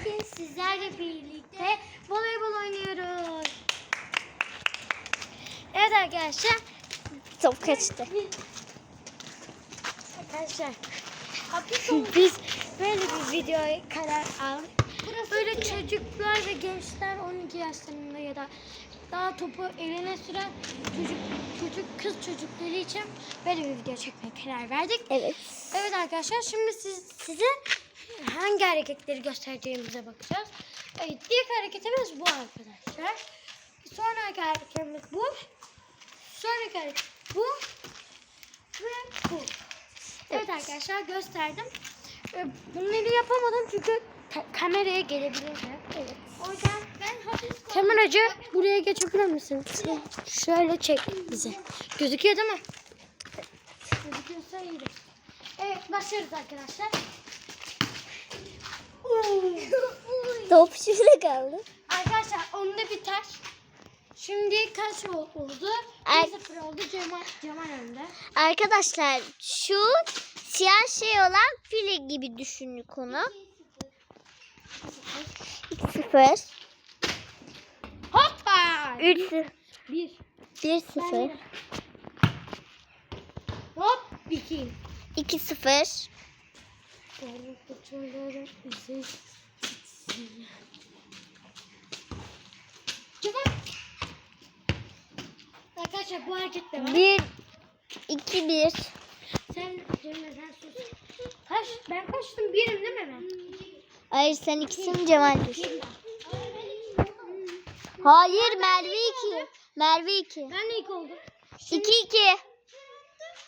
Bugün sizlerle birlikte voleybol oynuyoruz. Evet arkadaşlar. Top kaçtı. Arkadaşlar. Biz böyle bir videoya karar aldık. Böyle çocuklar ve gençler 12 yaşlarında ya da daha topu eline süren çocuk, çocuk kız çocukları için böyle bir video çekmeye karar verdik. Evet. Evet arkadaşlar şimdi siz, size hangi hareketleri göstereceğimize bakacağız. Evet ilk hareketimiz bu arkadaşlar. Sonraki hareketimiz bu. Sonraki hareket bu. Ve bu. Evet arkadaşlar gösterdim. Bunları yapamadım çünkü ka- kameraya gelebilirdi. Evet. O yüzden ben hafif Kameracı buraya geçebilir misin? Şöyle çek bizi. Gözüküyor değil mi? Gözüküyorsa iyidir. Evet başlıyoruz arkadaşlar. Top şurada kaldı. Arkadaşlar onda biter. Şimdi kaç ol- oldu? Ay- 1-0 oldu. Cemal, Cemal önde. Arkadaşlar şu siyah şey olan file gibi düşündük onu. 2-0. Hoppa! 3 1. 1-0. Hop 2. 2-0. Cemal. Arkadaşlar bu hareket de var. 1 2-1. Sen Cemile sen sus. Kaç? Ben kaçtım? Birim değil mi ben? Hayır sen ikisin Cemal bir. Hayır Merve 2. Merve 2. Ben de ilk oldum. 2-2.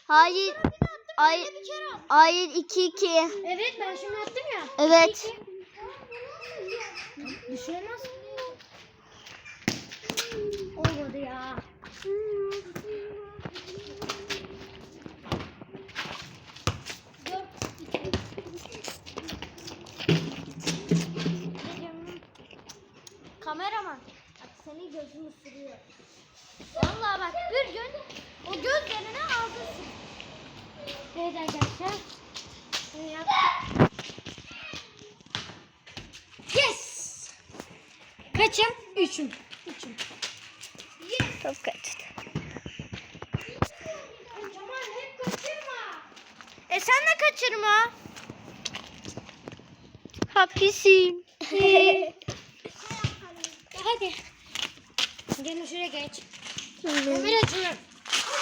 Hayır. Hayır. Hayır 2-2. Evet ben şimdi attım ya. Evet. Bir şey olmaz. Olmadı ya. Kameraman. Bak senin gözünü sürüyor. Vallahi bak bir gün o gözlerine aldın. Evet arkadaşlar. Şunu yaptık. Yes! Kaçım? Üçüm. Üçüm. Yes! Top kaçtı. Cemal hep kaçırma. E sen de kaçırma. Hapisim. Hadi. Gelin şuraya geç. Kameracı.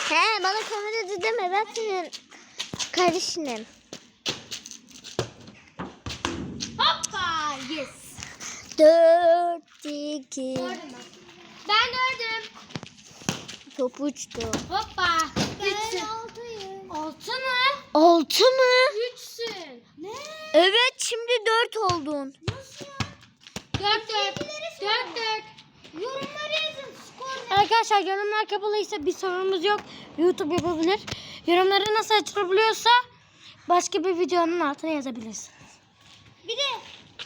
He bana kameracı deme ben senin kardeşinim. Hoppa! Yes. 4 2 Gördüm ben. Ben gördüm. Top uçtu. Hoppa. Üçsün. altıyım. Altı mı? 6 mı? Üçsün. Ne? Evet şimdi 4 oldun. Nasıl ya? Dört dört. Dört dört. Yorumları yazın. Skor Arkadaşlar yorumlar kapalıysa bir sorunumuz yok. YouTube yapabilir. Yorumları nasıl açılabiliyorsa başka bir videonun altına yazabilirsiniz. Bir de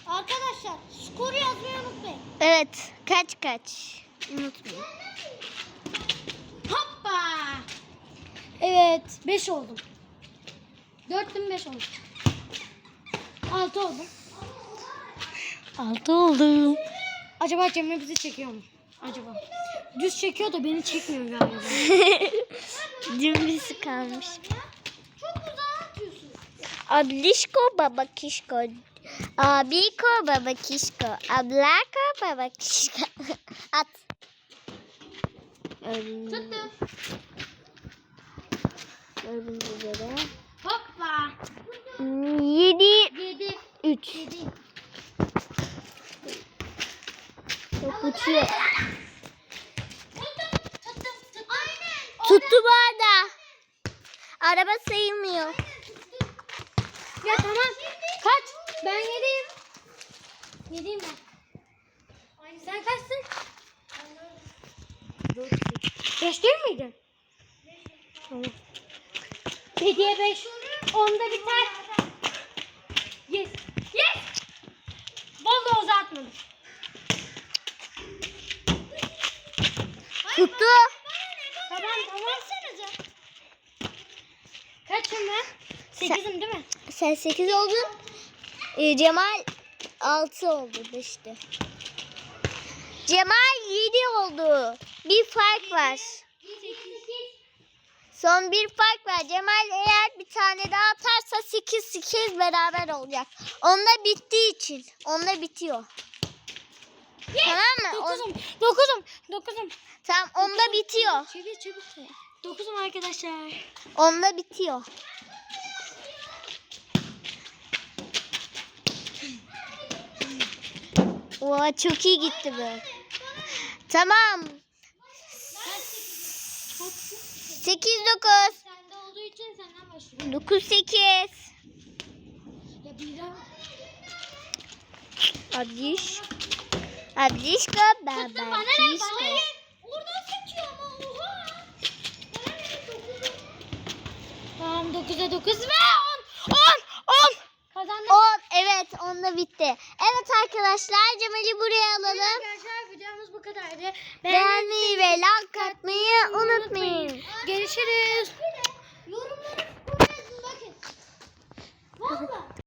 arkadaşlar skoru yazmayı unutmayın. Evet kaç kaç. Unutmayın. Hoppa. Evet 5 oldum. 4'tüm 5 oldum. 6 oldum. 6 oldum. Acaba Cemre bizi çekiyor mu? Acaba. Düz çekiyor da beni çekmiyor galiba. Dümdüz kalmış. Çok uzağa atıyorsun. Ablişko baba kişko. Abiko baba kişko. Ablako baba kişko. At. Tuttum. Gördüğünüz üzere. Hoppa. 7 7. 3. 7. Top uçuyor. Tuttum. Tuttum. Tuttum. Aynen. Tuttu bu arada. Araba sayılmıyor. Ya tamam. Kaç? Ben yediyim. Yediyim ben. Sen kaçsın? Beş değil miydin? Tamam. Yediye beş. Onda biter. Yes. Yes. Vallahi uzatmadım. Tuttu. Tamam tamam. Kaçım ben? Sekizim değil mi? Sen 8 oldun. Ee, Cemal 6 oldu işte. Cemal 7 oldu. Bir fark var. Son bir fark var. Cemal eğer bir tane daha atarsa 8 8 beraber olacak. Onda bittiği için. Onda bitiyor. Tamam mı? Dokuzum. Dokuzum. Dokuzum. tamam onda bitiyor. Çevir çevir. Dokuzum arkadaşlar. Onda bitiyor. Oha çok iyi gitti bu. Tamam. 8 9 Sende olduğu için senden başlıyorum. 9 8 Ya bir daha. Abiş. Ablişka baba. Bana ne bana ne? Oradan. Tamam 9'a 9 ve 10. 10. 10. Kazandım. 10. Evet onunla bitti. Evet arkadaşlar Cemal'i buraya alalım. Arkadaşlar videomuz bu kadardı. Beğenmeyi ve like atmayı unutmayın. Görüşürüz. Yorumlara bakın. Valla.